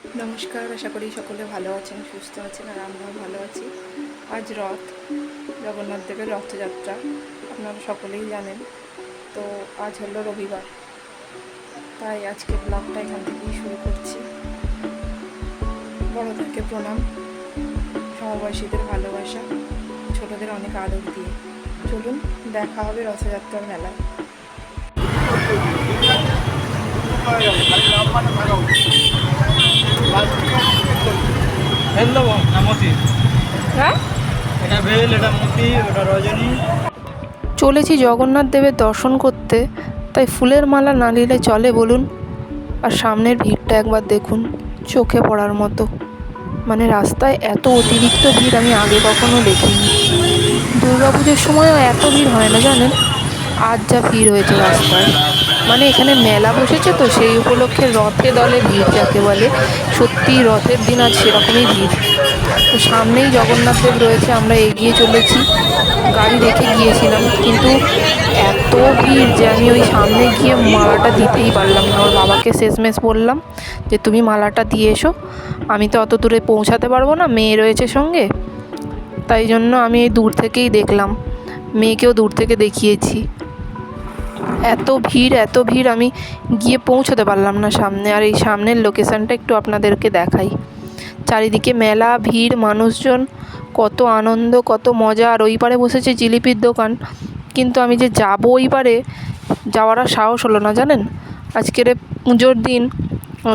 নমস্কার, আশা করি সকলে ভালো আছেন, সুস্থ আছেন, আর আমরাও ভালো আছি। আজ রথ, জগন্নাথ দেবের রথযাত্রা, আপনারা সকলেই জানেন। তো আজ হলো রবিবার, তাই আজকে ব্লগটা এখান থেকেই শুরু করছি। বড়দেরকে প্রণাম, সমবয়সীদের ভালোবাসা, ছোটদের অনেক আদর দিয়ে। চলুন, দেখা হবে রথযাত্রার দেবো না মতি হ্যাঁ? চলেছি জগন্নাথ দেবের দর্শন করতে, তাই ফুলের মালা না নিলে চলে বলুন, আর সামনের ভিড়টা একবার দেখুন, চোখে পড়ার মতো। মানে রাস্তায় এত অতিরিক্ত ভিড় আমি আগে কখনো দেখিনি। দুর্গাপুজোর সময়ও এত ভিড় হয় না জানেন? আজ যা ভিড় হয়েছে রাস্তায়। মানে এখানে মেলা বসেছে তো, সেই উপলক্ষে রথে দলে ভিড় যাকে বলে, সত্যি রথের দিন আজ সেরকমই ভিড়। তো সামনেই জগন্নাথ দেব রয়েছে, আমরা এগিয়ে চলেছি। গাড়ি রেখে গিয়েছিলাম, কিন্তু এত ভিড় যে আমি ওই সামনে গিয়ে মালাটা দিতেই পারলাম না। ওর বাবাকে শেষমেশ বললাম যে, তুমি মালাটা দিয়ে এসো, আমি তো অত দূরে পৌঁছাতে পারব না, মেয়ে রয়েছে সঙ্গে। তাই জন্য আমি দূর থেকেই দেখলাম, মেয়েকেও দূর থেকে দেখিয়েছি। এত ভিড় এত ভিড় আমি গিয়ে পৌঁছতে পারলাম না সামনে। আর এই সামনের লোকেশানটা একটু আপনাদেরকে দেখাই। চারিদিকে মেলা, ভিড়, মানুষজন, কত আনন্দ, কত মজা। আর ওই পারে বসেছে জিলিপির দোকান। কিন্তু আমি যে যাব ওই পারে যাওয়ার সাহস হলো না, জানেন? আজকের পুজোর দিন,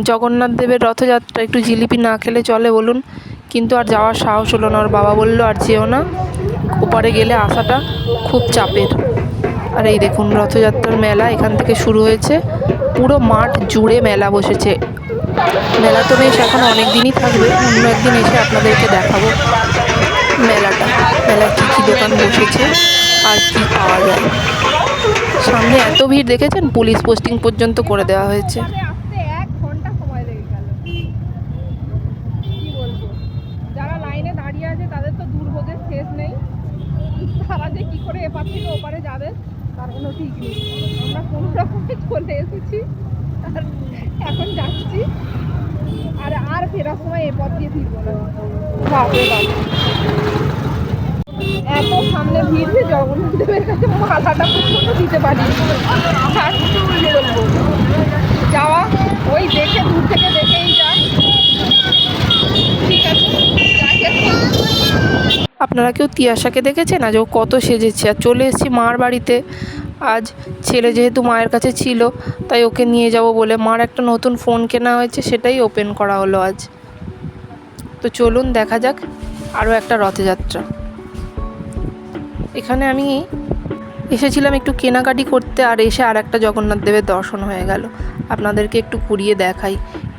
জগন্নাথ দেবের রথযাত্রা, একটু জিলিপি না খেলে চলে বলুন। কিন্তু আর যাওয়ার সাহস হলো না। ওর বাবা বলল, আর যেও না, ওপারে গেলে আসাটা খুব চাপের। আর এই দেখুন রথযাত্রার মেলা এখান থেকে শুরু হয়েছে। পুরো মাঠ জুড়ে মেলা বসেছে। মেলা তো বেশ এখন অনেক দিনই থাকবে। অন্য একদিন এসে আপনাদেরকে দেখাবো মেলাটা। মেলায় কী কী দোকান বসেছে আর কী পাওয়া যায়। সামনে এত ভিড় দেখেছেন? পুলিশ পোস্টিং পর্যন্ত করে দেওয়া হয়েছে। তাদের তো দুর্ভোগের শেষ নেই। তারা যে কি করে এপার থেকে ওপারে যাবে? তার ঠিক নেই। আমরা কোনো রকমে চলে এসেছি, আর এখন যাচ্ছি। আর আর ফেরার সময় এ পথ দিয়ে ফিরবো না। এত সামনে ভিড় যে জগন্নাথ কাছে মাথাটা পর্যন্ত দিতে পারি আর যাওয়া, ওই দেখে দূর থেকে দেখেই যায় ঠিক আছে যাই এখন। আপনারা কেউ তিয়াশাকে দেখেছেন? আজ ও কত সেজেছে। আর চলে এসেছি মার বাড়িতে। আজ ছেলে যেহেতু মায়ের কাছে ছিল, তাই ওকে নিয়ে যাব বলে মার একটা নতুন ফোন কেনা হয়েছে, সেটাই ওপেন করা হলো আজ। তো চলুন, দেখা যাক আরও একটা রথযাত্রা। এখানে আমি এসেছিলাম একটু কেনাকাটি করতে, আর এসে আর একটা জগন্নাথ দেবের দর্শন হয়ে গেল। আপনাদেরকে একটু ঘুরিয়ে দেখাই।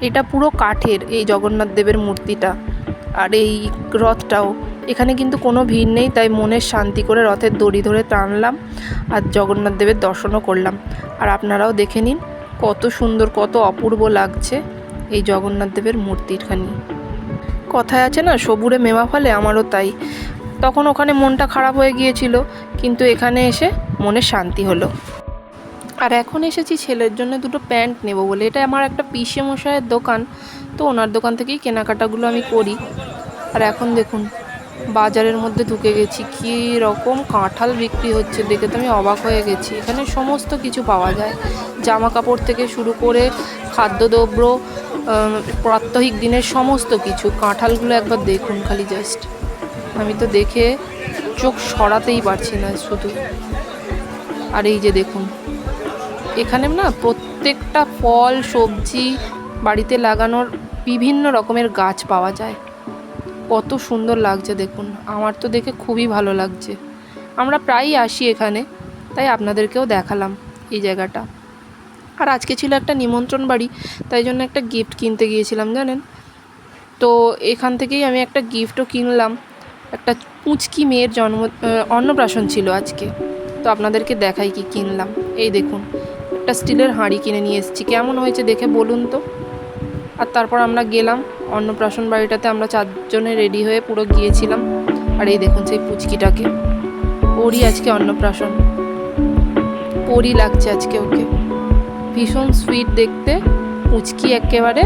এটা পুরো কাঠের এই জগন্নাথ দেবের মূর্তিটা, আর এই রথটাও। এখানে কিন্তু কোনো ভিড় নেই, তাই মনের শান্তি করে রথের দড়ি ধরে টানলাম আর জগন্নাথ দেবের দর্শনও করলাম। আর আপনারাও দেখে নিন কত সুন্দর, কত অপূর্ব লাগছে এই জগন্নাথ দেবের মূর্তিখানি কথায় আছে না, সবুরে মেওয়া ফলে আমারও তাই। তখন ওখানে মনটা খারাপ হয়ে গিয়েছিল, কিন্তু এখানে এসে মনে শান্তি হলো। আর এখন এসেছি ছেলের জন্য দুটো প্যান্ট নেব বলে। এটা আমার একটা পিসে মশাইয়ের দোকান, তো ওনার দোকান থেকেই কেনাকাটাগুলো আমি করি। আর এখন দেখুন বাজারের মধ্যে ঢুকে গেছি। কী রকম কাঁঠাল বিক্রি হচ্ছে দেখে তো আমি অবাক হয়ে গেছি। এখানে সমস্ত কিছু পাওয়া যায়। জামা কাপড় থেকে শুরু করে খাদ্যদ্রব্য প্রাত্যহিক দিনের সমস্ত কিছু। কাঁঠালগুলো একবার দেখুন খালি জাস্ট আমি তো দেখে চোখ সরাতেই পারছি না শুধু। আর এই যে দেখুন, এখানে না প্রত্যেকটা ফল, সবজি বাড়িতে লাগানোর বিভিন্ন রকমের গাছ পাওয়া যায়। কত সুন্দর লাগছে দেখুন। আমার তো দেখে খুবই ভালো লাগছে। আমরা প্রায়ই আসি এখানে, তাই আপনাদেরকেও দেখালাম এই জায়গাটা। আর আজকে ছিল একটা নিমন্ত্রণ বাড়ি, তাই জন্য একটা গিফট কিনতে গিয়েছিলাম, জানেন? তো এখান থেকেই আমি একটা গিফটও কিনলাম। একটা পুঁচকি মেয়ের জন্ম অন্নপ্রাশন ছিল আজকে। তো আপনাদেরকে দেখাই কি কিনলাম। এই দেখুন, একটা স্টিলের হাঁড়ি কিনে নিয়ে এসেছি। কেমন হয়েছে দেখে বলুন তো। আর তারপর আমরা গেলাম অন্নপ্রাশন বাড়িটাতে আমরা চারজনে রেডি হয়ে পুরো গিয়েছিলাম। আর এই দেখুন সেই পুচকিটাকে। ওরই আজকে অন্নপ্রাশন। ওরই লাগছে আজকে ওকে। ভীষণ সুইট দেখতে। পুচকি একেবারে।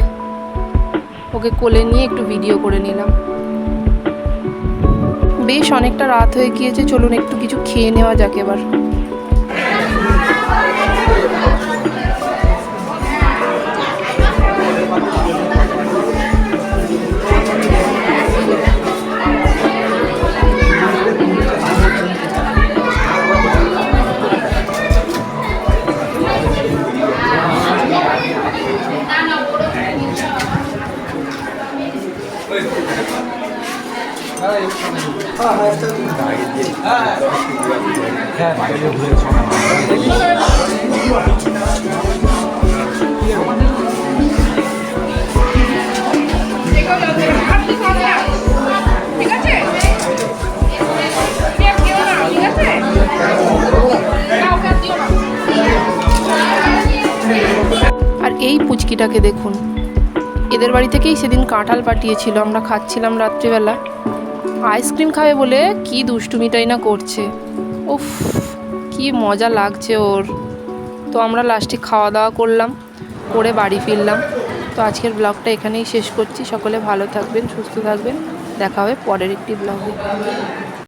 ওকে কোলে নিয়ে একটু ভিডিও করে নিলাম। বেশ অনেকটা রাত হয়ে গিয়েছে, চলুন একটু কিছু খেয়ে নেওয়া যাক এবার। আর এই পুচকিটাকে দেখুন। এদের বাড়ি থেকেই সেদিন কাঁঠাল পাঠিয়েছিল। আমরা খাচ্ছিলাম রাত্রিবেলা। আইসক্রিম খাবে বলে কি দুষ্টুমিটাই না করছে। উফ, কি মজা লাগছে ওর। তো আমরা লাস্টে খাওয়া দাওয়া করলাম, করে বাড়ি ফিরলাম। তো আজকের ব্লগটা এখানেই শেষ করছি। সকলে ভালো থাকবেন, সুস্থ থাকবেন। দেখা হবে পরের একটি ব্লগে।